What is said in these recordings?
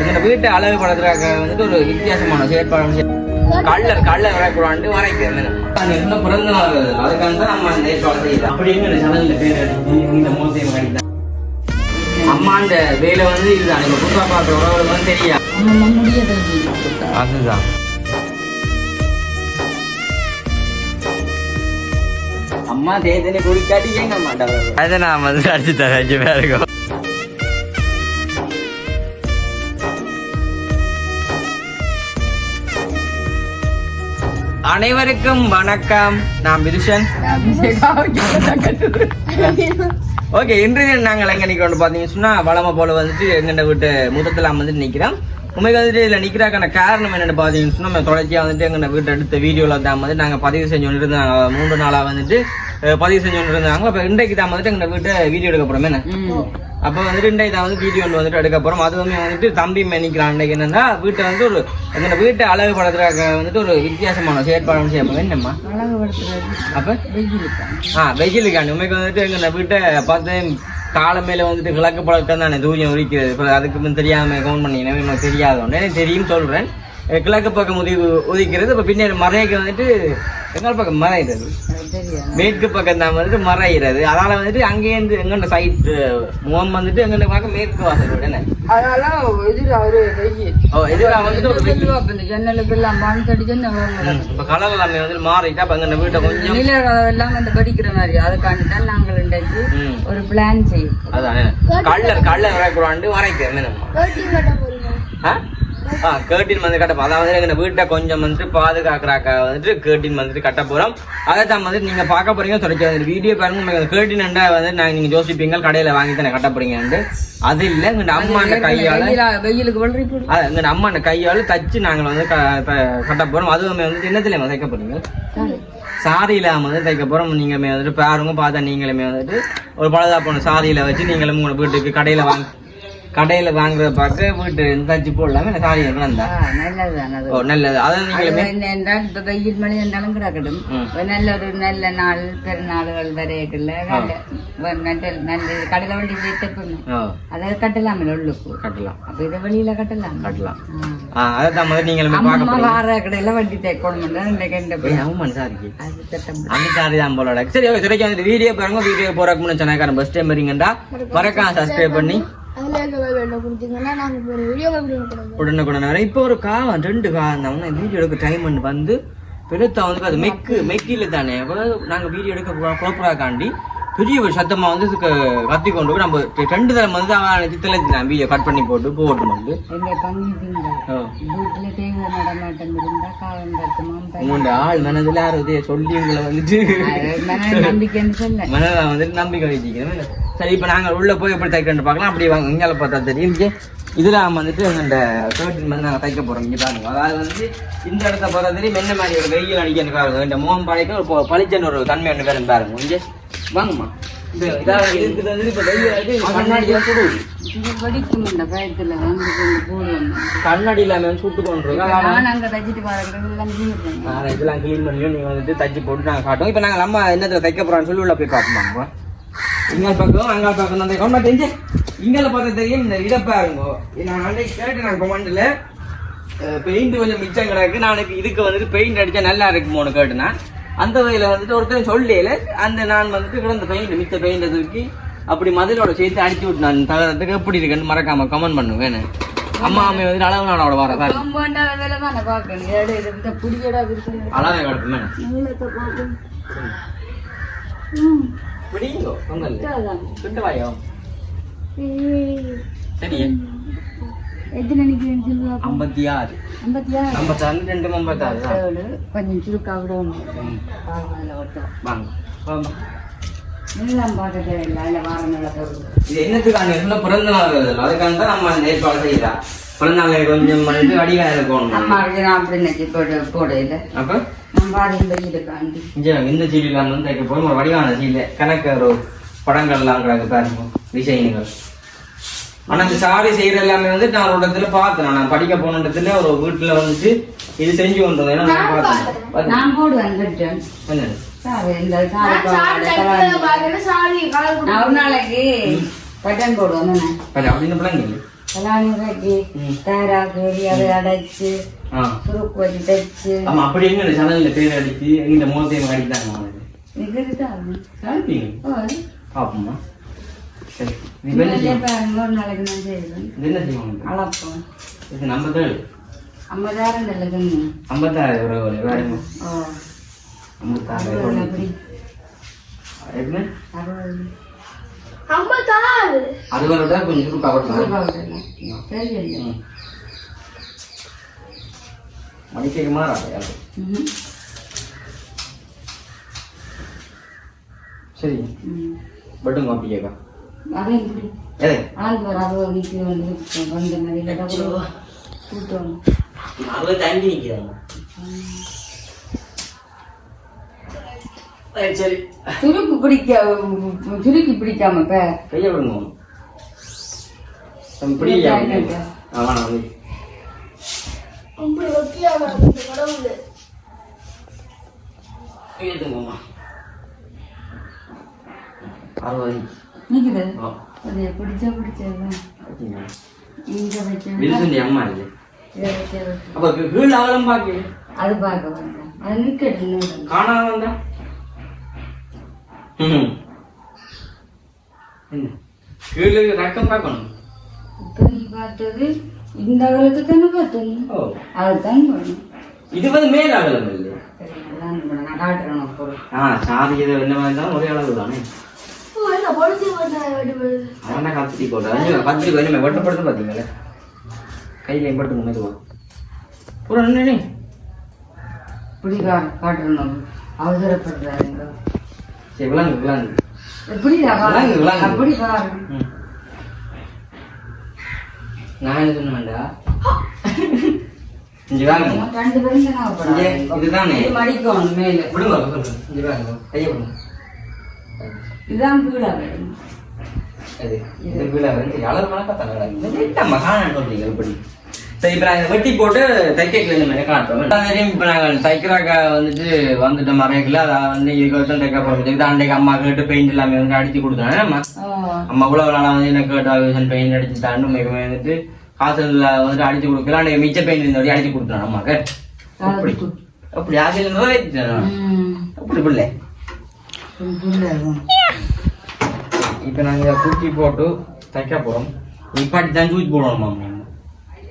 எங்க வீட்டை அழகுபடுத்துறதுக்காக வந்துட்டு ஒரு வித்தியாசமான செயற்பாடு கள்ளர் கள்ளர் வரக்கூடாது வரைக்கிறேன் இன்னும் பிறந்த நாள். அதுக்காக தான் நம்ம அந்த ஏற்பாடு செய்யலாம் அப்படின்னு இந்த சேனல்ல பேர் இந்த மோசையும் கிடைத்தா அம்மா அந்த வேலை வந்து இதுதான். நீங்க புதுசா பார்க்குற உறவுகளுக்கு வந்து தெரியா அதுதான். அம்மா தேதனை குடிக்காட்டி ஏங்க மாட்டாங்க அதை நான் வந்து அடிச்சு தரேன் அஞ்சு பேருக்கும் அனைவருக்கும் வணக்கம். நான் விருஷன் ஓகே இன்றைய நாங்கள் எங்க நிக்கிறோம் பாத்தீங்கன்னா சொன்னா வளமை போல வந்துட்டு எங்கெண்ட வீட்டு முத்தத்தில் வந்துட்டு நிக்கிறோம். உண்மைக்கு வந்துட்டு இதுல நிக்கிறாக்கான காரணம் என்னன்னு பாத்தீங்கன்னு சொன்னா நம்ம தொடர்ச்சியா வந்துட்டு எங்கெண்ட வீட்டு எடுத்த வீடியோல தான் வந்து நாங்க பதிவு செஞ்சு கொண்டு இருந்தாங்க மூன்று நாளா வந்துட்டு பதிவு செஞ்சு கொண்டு இருந்தாங்க அப்ப இன்றைக்கு தான் வந்துட்டு எங்கள் வீட்டை வீடியோ எடுக்க போறோம். என்ன? அப்போ வந்துட்டு தான் வந்து வீடியோ ஒன்று வந்துட்டு எடுக்க போறோம். அதுவுமே வந்துட்டு தம்பி மேனிக்கிறான் என்னன்னா வீட்டை வந்து ஒரு எங்க வீட்டை அழகுபடுத்துறதுக்காக வந்துட்டு ஒரு வித்தியாசமான செயற்பாடு செய்ய போறோம். என்னம்மா? அழகுபடுத்துறது அப்ப? வெயிலுக்கு ஆ வெயிலுக்காண்டி. உண்மைக்கு வந்துட்டு எங்க வீட்டை பார்த்து காலமேல வந்துட்டு கிழக்கு பழக்கம் தானே தூயம் உரிக்கிறது. அதுக்கு முன் தெரியாம கவுண்ட் பண்ணீங்கன்னா எனக்கு தெரியாத. ஒன்று எனக்கு தெரியும் சொல்றேன். அஹ் கிழக்கு பக்கம் உதவி உதிக்கிறது. இப்போ பின்னாடி மறைக்கு வந்துட்டு எங்கள் பக்கம் மறைகிறது. மேற்கு பக்கம் தான் வந்துட்டு மறைகிறது. அதனால வந்துட்டு அங்கேருந்து எங்கண்ட சைட் முகம் வந்துட்டு எங்கண்ட பார்க்க மேற்கு வாசல் என்ன? அதனால எதிர அவரு வெயில் ஓ இதுதான் வந்துட்டு ஒரு வெயில். ஜன்னலுக்கு எல்லாம் இப்போ கலர் எல்லாமே வந்துட்டு மாறிட்டா அப்போ எங்கண்ட வீட்டை கொஞ்சம் நில எல்லாம் வந்து படிக்கிற மாதிரி. அதுக்காண்டி தான் நாங்கள் இன்றைக்கு ஒரு பிளான் செய்யும் அதான் கள்ளர் கள்ளர் வரக்கூடாது வரைக்கிறேன் ஆ? ஆ கேர்டின் வந்து கட்ட அதாவது எங்க வீட்டை கொஞ்சம் வந்துட்டு பாதுகாக்கிறாக்க வந்துட்டு கேர்டின் வந்துட்டு கட்ட போறோம். அதை தான் வந்துட்டு நீங்க பார்க்க போறீங்க தொடர்ச்சி வந்து வீடியோ பாருங்க. கேர்டின் அண்டா வந்து நாங்க நீங்க யோசிப்பீங்க கடையில வாங்கி தானே கட்ட போறீங்க அது இல்ல எங்க அம்மா கையால வெயிலா- வெயிலுக்கு அது எங்க அம்மா அந்த கையால தச்சு நாங்கள் வந்து கட்ட போறோம். அதுவுமே வந்து என்னத்துல தைக்க போறீங்க? சாரியில வந்து தைக்க போறோம். நீங்களுமே வந்துட்டு பாருங்க பார்த்தா நீங்களுமே வந்துட்டு ஒரு பழுதா போன சாரியில வச்சு நீங்களும் உங்க வீட்டுக்கு கடையில வாங்க கடையில வாங்குறத பார்க்க வீட்டு தச்சு போடலாமே இந்த சாரி இருந்தா ஆ, நல்லதுதான் அது ஓ நல்லது. அதை நீங்களுமே அது என்ன என்றால் இப்ப வெயில் மழை இருந்தாலும் கிடக்கட்டும். நல்ல ஒரு நல்ல நாள் பெருநாள்கள் வரையக்குள்ள நல்ல நல்ல கடலை வண்டி தைப்பணும் ஓ அதை கட்டலாம் உள்ளுக்கு. கட்டலாம். அப்ப இதை வெளியில கட்டலாம். கட்டலாம். அதை தான் முதல்ல பார்க்க அம்மா வார கடையில வண்டி தைக்கணும் சாரிக்கு. அது திட்டம். அந்த சாரி தான் ஓகே வீடியோ பாருங்க. வீடியோ போறதுக்கு முன்னாடி சேனல்காரன் பஸ் டைம் வரீங்கடா மறக்காம சப்ஸ்கிரைப் பண்ணி உடனுக்குடன் வர இப்போ ஒரு காவன் ரெண்டு காவன் தான் வீடியோ எடுக்க டைம் வந்து பெருத்தா வந்து அது மெக்கு மெக்கில தானே. அப்புறம் நாங்க வீடியோ எடுக்க குழப்பறாக்காண்டி பெரிய ஒரு சத்தமா வந்து கத்தி கொண்டு போய் நம்ம ரெண்டு தரம் வந்து அவன் சித்தலத்தினான் வீடியோ கட் பண்ணி போட்டு போட்டு வந்து. உங்களோட ஆள் மனதில் யாரும் சொல்லி உங்களை வந்துட்டு. மனதை வந்துட்டு நம்பிக்கை வச்சுக்கிறேன் சரி இப்போ நாங்கள் உள்ள போய் எப்படி தைக்கணும்னு பார்க்கலாம். அப்படி வாங்க இங்கே பார்த்தா தெரியும். இங்கே இதில் வந்துட்டு எங்கள்ட கேர்டின் வந்து நாங்கள் தைக்க போகிறோம் இங்கே பாருங்க. அதாவது வந்து இந்த இடத்த பார்த்தா தெரியும் என்ன மாதிரி ஒரு வெயில் அடிக்கணும் பாருங்க. இந்த முகம் பழைக்க ஒரு பொ- பளிச்சன்னு ஒரு தன்மை ஒன்று வேணும் பாருங்க. இங்கே வாங்கம்மா. இந்த இதாக இருக்குது. வந்து இப்போ வெயில் அடிக்கு வடிக்கும் இந்த பயத்துல வந்து கொண்டு போடுவோம். கண்ணாடி இல்லாமல் சுட்டு கொண்டு தச்சிட்டு இதெல்லாம் க்ளீன் பண்ணியும் நீங்கள் வந்துட்டு தச்சு போட்டு நாங்கள் காட்டுவோம். இப்போ நாங்கள் நம்ம என்னத்தில் தைக்க போகிறோம்னு சொல்லி உள்ள போய் பார்ப்போம். இங்கே பக்கம் அங்கே பக்கம் அந்த கொண்டா தெரிஞ்சு இங்கே பார்த்தா தெரியும் இந்த இதை பாருங்க. நான் அன்னைக்கு கேட்டு நான் கொமாண்டில் பெயிண்ட் கொஞ்சம் மிச்சம் கிடக்கு. நாளைக்கு இதுக்கு வந்துட்டு பெயிண்ட் அடிச்சா நல்லா இருக்குமோன்னு கேட்டுனா. அந்த வகையில் வந்துட்டு ஒருத்தன் சொல்லல. அந்த நான் வந்துட்டு கிடந்த பெயிண்ட் மிச்ச பெயிண்டை தூக்கி அப்படி மதிலோட சேர்த்து அடிச்சு விட்டு நான் தகரத்துக்கு எப்படி இருக்குன்னு மறக்காம கமெண்ட் பண்ணுவேன் அம்மா அம்மா வந்துட்டு அளவு நாளோட வர சார். அளவை கிடக்குமே பிடிங்கோ பொங்கல். சுட்டு வாயோ சரி எத்தனை சொல்லுவா ஐம்பத்தி ஆறு ஐம்பத்தி ஆறு ஐம்பத்தாறு ரெண்டு ஐம்பத்தாறு தான். ஏழு கொஞ்சம் சுருக்கா விடணும் வாங்க வாங்க. நீளம் பார்க்க தேவையில்லை அதில் வாரம் நல்ல இது என்னத்துக்கான சொன்ன பிறந்த நாள் வருது அதுக்காக தான் நம்ம அந்த ஏற்பாடு செய்யறா பிறந்த நாள் கொஞ்சம் பண்ணிட்டு அடிவாக இருக்கணும் அம்மா நான் அப்படி நினைச்சு போட போடையில அப்ப நான் பாதையும் வெயில காண்டி இங்க இந்த சீலாம் வந்து தைக்க போய் ஒரு வடிவான சீல கணக்கு ஒரு படங்கள்லாம் கிடக்கு பாருங்க டிசைனுகள் ஆனா இந்த சாரி செய்யற எல்லாமே வந்து நான் ஒரு இடத்துல பார்த்தேன் நான் படிக்க போன இடத்துல ஒரு வீட்டுல வந்துட்டு இது செஞ்சு கொண்டு வந்தேன் ஏன்னா நான் பார்த்தேன். நான் போடுவேன் பட்டன். பாரு, அப்படின்னு பிள்ளைங்க அடைச்சு சுருக்கு வச்சு தைச்சு. ஆமா அப்படி எங்க சேனல்ல பேர் அடிச்சு இந்த மூலத்தையும் அடித்தாங்க பாப்போமா சரி. நீ என்ன செய்வாங்க? அளப்போம் இது ஐம்பத்தேழு ஐம்பதாயிரம் நல்லதுங்க. ஐம்பத்தாறு ஒரு ஒரு வேணுமா ஓ ஐம்பத்தாறு. அது விட கொஞ்சம். சரி இல்லை மணிக்கு மாறாது அது ம்ஹும். சரி ம். பட்டுங்க அப்படி கேட்கா அதே இப்படி எது ஆள் ஒரு அறுபது வீட்டு அறுபது அஞ்சு நிற்கிறாங்க சரி சுருக்கு பிடிக்க சுருக்கி பிடிக்காம இப்ப கையை விடுங்க இப்படி ஆமா நான் வந்து எழுதுங்கம்மா அறுபது. நிக்குது? அது பிடிச்சா ஓகேங்க இங்க விருதுண்டி அம்மா இதை. அப்ப கீழ் அகலம் பாக்கு. அது பார்க்க வேண்டாம். அது நிக்கட்டு காணாம வந்தா? ம் என்ன? கீழே ரக்கம் பார்க்கணும் இப்ப நீ பார்த்தது இந்த அகலத்தை தானே பார்த்தது ஓ. அதுதான் இது வந்து மேல் அகலம் இல்லை. நான் காட்டுறேன் ஆ சாதி இது என்ன மாதிரி ஒரே அளவு தானே? அதான் கத்திரி போட்டா. கத்திரி கொஞ்சம் வெட்டப்படுத்த பார்த்தீங்களே கையில பட்டு மெதுவா பூரா என்ன இப்படி கா காட்டுறேன் அவசரப்படுறாருங்க. சரி விளாங்கு விளாங்கு எப்படிடா விளாங்கு, விளாங்கு. அப்படி பாரு ம். நான் என்ன சொன்னேன்டா இங்க வாங்க. ரெண்டு பேரும் தான் இதுதானே? இது மடிக்கணும் மேல. விடுங்க இங்க வாங்க கையை விடுங்க. இதுதான் கீழே வேணும். அது இது கீழே வந்து சரி அளவு கணக்கா தங்க நம்ம காண சொல்றீங்க எப்படி? இப்போ நாங்கள் வெட்டி போட்டு தைக்கல இந்த மாதிரி காட்டுறோம். அதையும் இப்போ நாங்கள் தைக்கிறாக்க வந்துட்டு வந்துட்ட மறைக்கல அதை வந்து இதுக்கு தைக்க போகிறோம் அன்றைக்கு அம்மா கேட்டு பெயிண்ட் எல்லாமே வந்து அடிச்சு கொடுத்தாங்க. அம்மா. கூட நாளாக வந்து எனக்கு கேட்டால் பெயிண்ட் அடிச்சு தாண்டு மிகவும் வந்துட்டு காசுல வந்துட்டு அடிச்சு கொடுக்கலாம் அன்றைக்கு மிச்ச பெயிண்ட் இருந்தபடி அடிச்சு கொடுத்துறோம் அம்மாக்கு. அப்படி. அப்படி ஆசை இருந்ததோ அப்படி பிள்ளை. இப்போ நாங்கள் தூக்கி போட்டு தைக்க போகிறோம் இப்பாட்டி தான் தூக்கி போடணுமா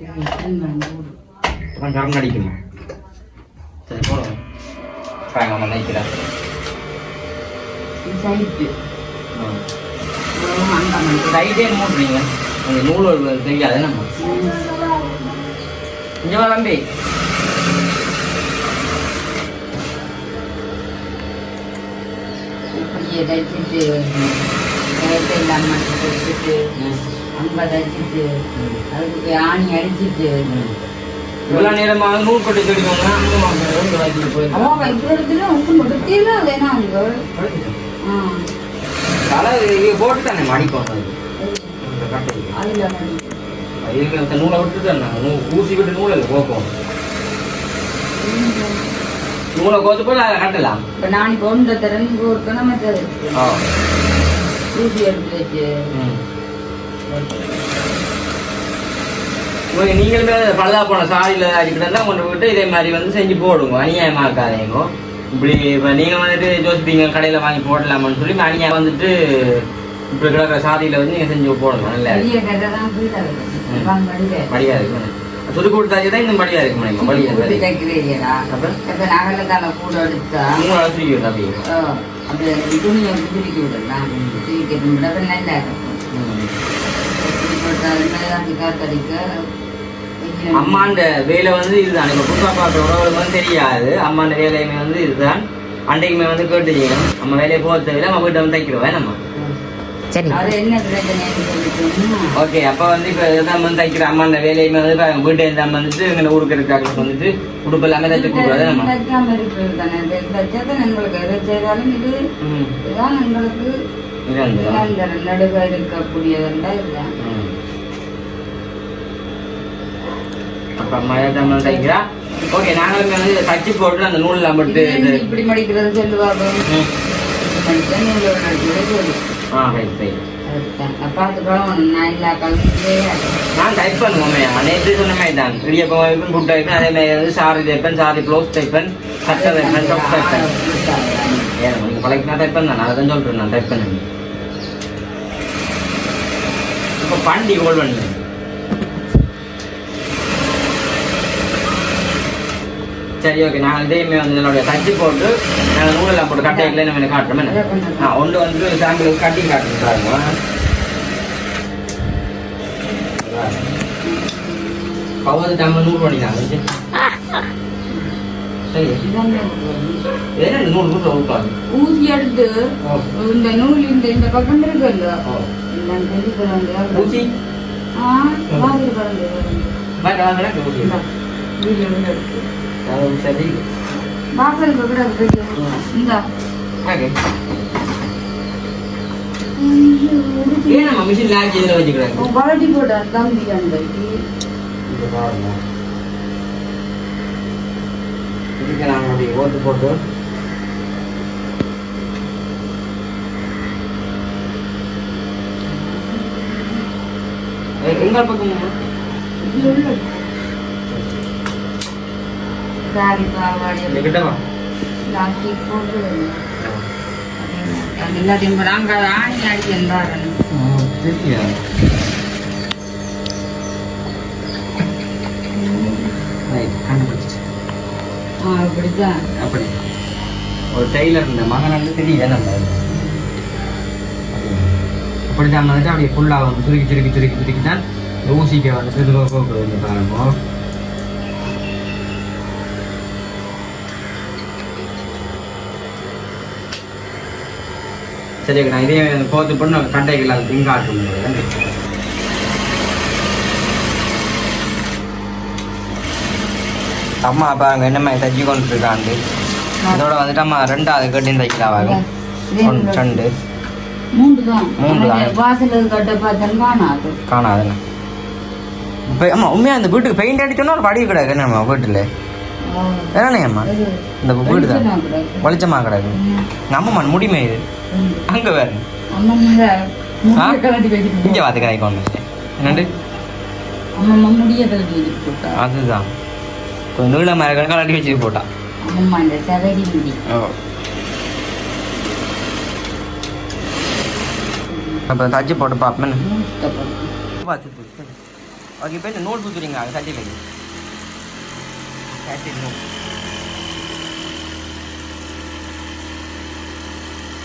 அப்புறம் கரண்ட் அடிக்குமா சரி போடுவோம் பாருங்க அம்மா தைக்கிறேன் ரைட்டே மூட்டுறீங்க அந்த நூல் தெரியாது நம்ம இங்க வா தம்பி. இப்படியே தைச்சிட்டு ரேட்டை இல்லாமல் தைச்சிட்டு அம்பை தைச்சிட்டு அதுக்கு ஆணி அடிச்சிட்டு இவ்வளோ நேரமாக நூல் கொண்டு சொல்லிக்கோங்க அவன் வைக்கிறதுல ஒன்றும் கொடுத்தீங்களா இல்லைன்னா அவங்க? ஆ. தலை இது போட்டு தானே மடிக்கும் அது இந்த கட்டுறது அதில் மடி இதுக்கு அந்த நூலை விட்டு தானே நூ ஊசி விட்டு நூலை கோக்கும் நூலை கோத்து போய் அதை கட்டலாம். இப்போ நான் ஒரு கிணமை தரேன் ஆ. ஊசி எடுத்து வச்சு. இவங்க நீங்களுமே பழுதா போன சாரியில் அடிக்கிட்டு கொண்டு போயிட்டு இதே மாதிரி வந்து செஞ்சு போடுங்க. அநியாயமாக்காதீங்க இப்படி இப்போ நீங்கள் வந்துட்டு ஜோசிப்பீங்க கடையில் வாங்கி போடலாமான்னு சொல்லி அநியாயம் வந்துட்டு இப்படி கிடக்கிற சாதியில் வந்து நீங்கள் செஞ்சு போடுங்க நல்லா வீடாக இருக்கும் சொல்லி கொடுத்தாச்சு தான் இன்னும் படியா இருக்கு நினைக்கும் படியா கூட்டி இருக்கு தைக்கிறீங்களா அப்புறம் கூட எடுத்தா? மூணு அப்படியே துணியை திருக்கி விடலாம். விட நல்லா இருக்கும். அம்மாண்ட வேலை வந்து இதுதான். இப்போ புதுசா பார்க்குற உறவுகளுக்கு வந்து தெரியாது. அம்மாண்ட வேலையுமே வந்து இதுதான். அன்றைக்குமே வந்து கேட்டுருக்கீங்க நம்ம வேலையை போக தேவையில்ல. நம்ம வீட்டை வந்து தைக்கிறோம். நம்ம சரி. ஓகே. அப்போ வந்து இப்போ இதான் வந்து தைக்கிற அம்மாண்ட வேலையுமே வந்து இப்போ வீட்டை இருந்தால் வந்துட்டு எங்களை ஊருக்கு இருக்கிறாங்களுக்கு வந்துட்டு உடுப்பு எல்லாமே தைச்சு கொடுக்குறது நம்ம தைக்காம இருக்கிறது தானே. தைச்சாதான் எங்களுக்கு எதை செய்தாலும் இது இதுதான் எங்களுக்கு நடுக இருக்கக்கூடியதுண்டா ம். அப்போ தான் வந்து தைக்கிறா? ஓகே நாங்களுமே வந்து தச்சு போட்டு அந்த நூலில் மட்டும் இப்படி மடிக்கிறது சொல்லுவாங்க ஆ ரைட் ரைட் நான் இல்லா டைப் பண்ணுவோம் நேற்று சொன்ன மாதிரி தான். இடியப்பம் வைப்பேன் புட் வைப்பேன் அதே மாதிரி வந்து சாரி தைப்பேன் சாரி ப்ளவுஸ் தைப்பேன் சட்டை தைப்பேன் ஷாப் தைப்பேன் ஏன் டைப் சொல்கிறேன் நான் டைப் பண்ணேன் இப்போ பாண்டி கோல்வன். சரி ஓகே நான் இதேமே வந்து என்னுடைய தச்சு போட்டு நாங்கள் நூலெல்லாம் போட்டு கட்டைகளை நம்ம காட்டுறோம். என்ன? ஆ ஒன்று வந்து சாம்பிளுக்கு கட்டி காட்டுறேன் பாருங்க. பவர் நம்ம நூறு பண்ணிக்கலாம் சரி என்ன நூறு நூறு ஊட்டாது ஊசி எடுத்து இந்த நூல் இந்த இந்த பக்கம் இருக்குல்ல? ஊசி? சரி. வாசல் கூட இந்த. ஓகே ஏன் நம்ம மிஷின் லான்ச் இதில் வச்சுக்கிறாங்க? குவாலிட்டி போட தம்பி அன்றைக்கு நாங்கள் அப்படி ஓட்டு போட்டு. எங்கள் பக்கம் சாரி பாவாடி கிட்டவா பிளாஸ்டிக் போட்டு. எல்லாத்தையும் ஆணி சரியா கண்டுபிடிச்சிச்சு அப்படிதான் அப்படி. ஒரு டெய்லர் இந்த மகன் வந்து தெரியல நம்ம அப்படி தான் வந்துட்டு அப்படியே ஃபுல்லாக வந்து சுருக்கி சுருக்கி சுருக்கி சுருக்கி தான் இந்த வந்து பாருங்க. சரி நான் இதே கோத்து பண்ண கட்டைகள் அது திங்காட்டு அம்மா பாருங்க என்ன மாதிரி தச்சு கொண்டு இருக்காண்டு இதோட வந்துட்டு அம்மா ரெண்டாவது ஆகும் ஒன்று ரெண்டு. மூன்று தான். மூன்று தான். வாசல் கட்ட பார்த்தேன் காணாது. காணாதுண்ணே இப்போ அம்மா உண்மையாக அந்த வீட்டுக்கு பெயிண்ட் அடிச்சோன்னா ஒரு படி கிடக்கு. நம்ம வீட்டில்? அம்மா. இந்த வீடு தான். வெளிச்சமாக கிடக்கு. நம்ம இது. அங்கே வேறு? இங்கே பார்த்து கடைக்கு ஒன்று என்னண்டு? அதுதான். கொஞ்சம் நீளமாக இருக்க. கலட்டி வச்சு போட்டா. அம்மம்மா இந்த சவரி முடி. அப்போ தச்சு போட்டு பார்ப்பேன். ஓகே இப்போ இந்த நூல் அது சட்டியில் சட்டி நூல்.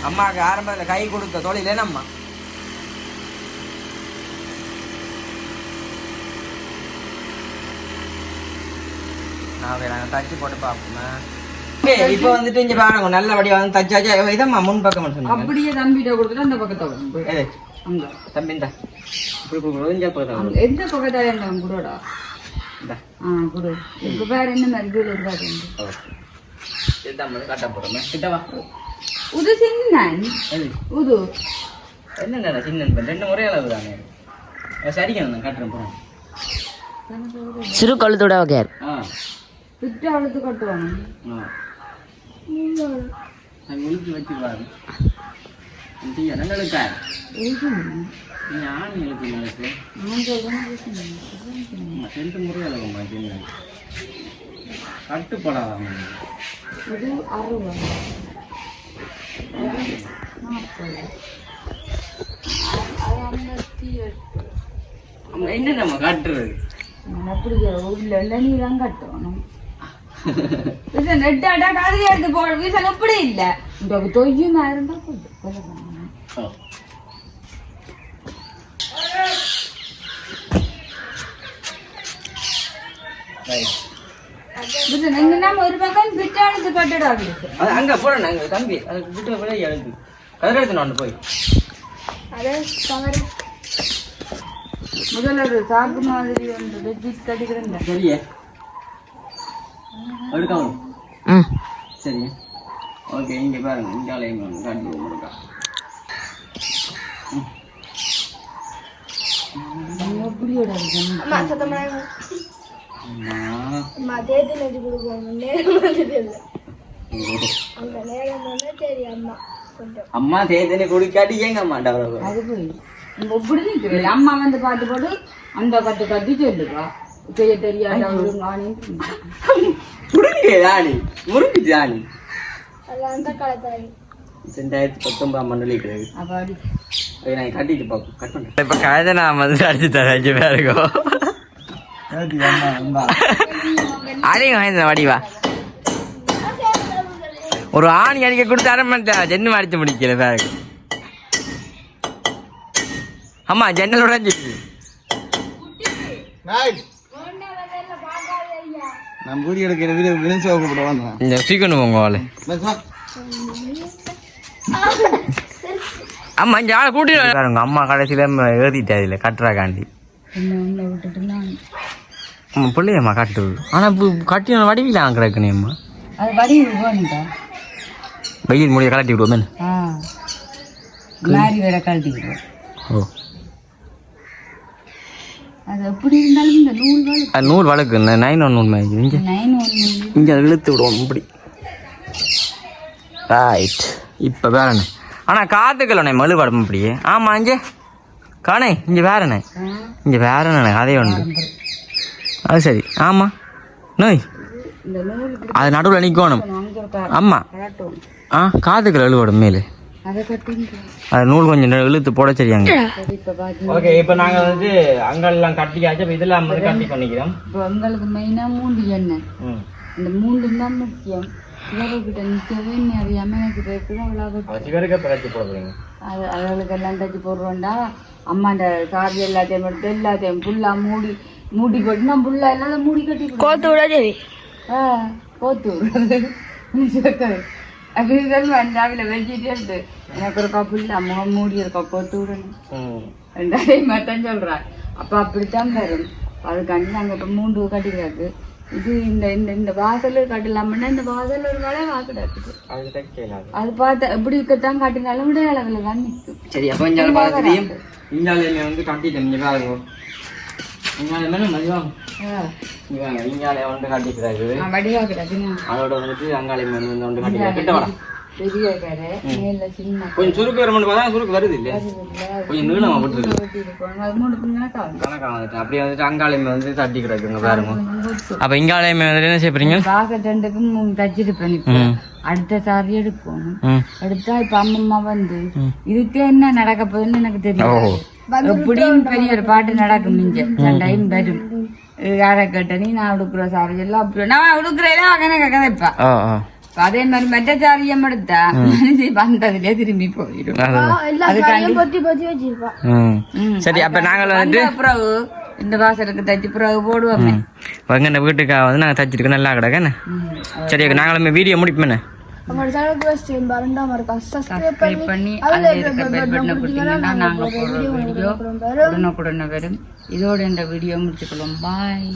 அம்மாவுக்கு ஆரம்பத்தில் கை கொடுத்த தொழில் அம்மா நான் நாங்கள் தச்சு போட்டு பார்ப்போம் இப்போ வந்துட்டு இங்கே பாருங்க நல்லபடியாக வந்து தச்சாச்சா இதம்மா முன் பக்கம் சொன்னீங்க. அப்படியே தம்பிட்ட கொடுத்துட்டு அந்த பக்கத்தை அங்க. இப்படி போதும் அங்க. எந்த இருந்தாங்க கூடடா? இந்தா. ஆ குடு. இப்ப வேற என்ன மாதிரி? கீழே இருக்காது இதுதான் கட்ட உது சின்னன். உது. என்னடா சின்ன பெண் ரெண்டு ஒரே அளவு தானே? சரிங்க நான் கட்டுறேன் சிறு கழுத்தோட வகையார். ஆ. எது? நீ ஆணி இழுத்து இழுத்து நான் சொல்றேன் ரெண்டு முறை அளவு மாட்டேங்க கட்டுப்படாதாங்க இது அறுபது நாற்பது ஐம்பத்தி எட்டு என்ன நம்ம கட்டுறது அப்படி உள்ள நீ தான் கட்டணும் வீசன் நெட்டாட்டா கழுதி எடுத்து போட வீசன் அப்படி இல்ல. இந்த தொய்யுமா இருந்தா. Right. வீசன் எங்க நம்ம ஒரு பக்கம் பிட்டு அழுத்து கட்டுடா வீசன். அது அங்க போறேன் அங்க தம்பி. அது விட்டு விலை எழுது கதிர எடுத்து நான் போய். முதல்ல ஒரு சாக்கு மாதிரி வந்து வெஜ்ஜிட் கட்டிக்கிறேன் சரியே. எடுக்காம. ம் சரி. ஓகே இங்க பாருங்க. இங்கால எங்க ஒன்று காட்டி எப்படியோட அம்மா அம்மா. தேத்தனை குடிக்காட்டி ஏங்க அம்மா அம்மா வந்து பார்த்து போட்டு அந்த கத்து கத்தி சொல்லுவா. செய்ய தெரியாத ரெண்டாயிரத்தி பத்தொன்பதாம் மண்டல நான் கட்டிட்டு பார்ப்போம் கட் பண்ணுறேன் இப்போ கழுதை நான் வந்து அடிச்சு தரேன். அஞ்சு பேருக்கும் அடிங்க வடிவா ஒரு ஆணி அடிக்க கொடுத்து அரை மணி நேரம். ஜென்னு அடிச்சு முடிக்கல பேருக்கு ஆமா ஜன்னல் உடஞ்சிச்சு நான் வீடியோ எடுக்கிற வீடியோ விழுந்து போட வந்தேன். இந்த சீக்கிரம் போங்க வாழை அம்மா இங்க ஆளை கூட்டி பாருங்க அம்மா கடைசியில ஏறிட்டா இதுல கட்டுறாக்காண்டி என்ன உன்னை விட்டுட்டு நான் அம்மா பிள்ளையம்மா கட்டுது ஆனா இப்போ கட்டி வடிவில கிடக்குனே அம்மா. அது வடி போனுட்டா வெயில் முடிய கலட்டி விடுவோமே வேற கழட்டி விடுவோம் ஓ. அது எப்படி இருந்தாலும் இந்த நூல் வழக்கு. நைன் ஒன் மேய்க்கு இங்கே. நைன் ஒன்று இங்கே அதை இழுத்து விடுவோம் இப்படி. ரைட் இப்போ வேறண்ணே ஆனால் காத்துக்கலண்ணே மழு படம் இப்படியே ஆமாம் இங்கே. காணே இங்கே வேறண்ணே இங்கே வேறண்ணே அதே உண்டு அது சரி. ஆமாம் நோய். அது நடுவில் நிற்கணும் ஆமாம் ஆ காதுக்குள்ள இழுவடும் மேலே. அதை கட்டி நூல் கொஞ்சம் இழுத்து போட சரியாங்க. இப்போ ஓகே இப்போ நாங்கள் வந்து அங்கெல்லாம் கட்டிக்காச்சு இப்போ இதெல்லாம் வந்து கட்டி பண்ணிக்கிறோம். இப்போ உங்களுக்கு மெயினாக மூண்டு எண்ணெய். ம். இந்த மூண்டு தான் முக்கியம். சிலர்கிட்ட நிற்கவே அறியாமல் எனக்கு இருக்குது அவ்வளோ அது சிவருக்கு பிரச்சி போட போகிறீங்க அது அவளுக்கு எல்லாம் தச்சு போடுறோம்டா. அம்மாண்ட சார்ஜ் எல்லாத்தையும் எடுத்து எல்லாத்தையும் ஃபுல்லாக மூடி மூடி போட்டு நான் ஃபுல்லாக எல்லாம் மூடி கட்டி கோத்து விட சரி ஆ கோத்து விடுறது அப்படி வந்தாவில் வச்சுட்டே இருக்கு எனக்கு ஒரு கப்புல முகம் மூடி இருக்கா கோத்து விடணும். ரெண்டாயிரம் மட்டும் சொல்கிறேன் அப்போ அப்படித்தான் வரும். அதுக்காண்டி நாங்கள் இப்போ மூன்று கட்டிக்கிறாக்கு இது இந்த இந்த இந்த வாசல் கட்டலாம்னா இந்த வாசல் ஒரு வேலை வாக்கிடாக்குது அது பார்த்து எப்படி இருக்கத்தான் காட்டினாலும் விட அளவில் தான் நிற்கும். சரி அப்போ இஞ்சால பார்த்துலையும் இஞ்சாலையுமே வந்து கட்டிட்டேன் இங்கே பாருங்க. இஞ்சாலை மேலே மதியம் இங்கே வாங்க இஞ்சாலை வந்து கட்டிக்கிறாரு வடிவா கிடக்குண்ணா அதோட வந்துட்டு அங்காலையும் வந்து வந்து கட்டிக்கிறாரு. கிட்ட வரா பெரிய கடை மேல சின்ன கொஞ்சம் சுருக்கு வர மட்டும் பார்த்தா சுருக்கு வருது இல்லையா? கொஞ்சம் போட்டுருக்கு. வந்துட்டு. அப்படியே வந்துட்டு அங்காலையுமே வந்து தட்டி கிடக்குங்க பாருங்க. அப்போ இங்காலையுமே வந்துட்டு என்ன செய்ய போறீங்க? பாக்கெட் ரெண்டுக்கும் இப்போ. அடுத்த சாரி எடுக்கணும் ம். எடுத்தா இப்ப அம்மம்மா வந்து இதுக்கு என்ன நடக்க போகுதுன்னு எனக்கு தெரியும் எப்படியும் பெரிய ஒரு பாட்டு நடக்கும் மிஞ்ச சண்டையும் வரும். யாரை கேட்ட நீ நான் உடுக்குற சாரி எல்லாம் நான் உடுக்குறேன் அகனை கதைப்பா ஓ ஓ அதே மாதிரி மற்ற சாரியம் எடுத்தா மனுஷி வந்ததுலயே திரும்பி போயிடும். சரி அப்போ நாங்கள் வந்த பிறகு இந்த வாசலுக்கு தச்சு பிறகு போடுவோமே எங்க வீட்டுக்காக வந்து நாங்கள் தச்சிருக்கோம் நல்லா கிடக்கண்ணே சரி நாங்களுமே வீடியோ உங்களோட சேனலுக்கு ஸ்ட்ரீம் பரண்டாம இருக்கும் சப்ஸ்கிரைப் பண்ணி அதில் இருக்கிற பெல் பட்டனை கொடுத்தீங்கன்னா வரும். இதோட இந்த வீடியோ முடிச்சுக்கலாம் பாய்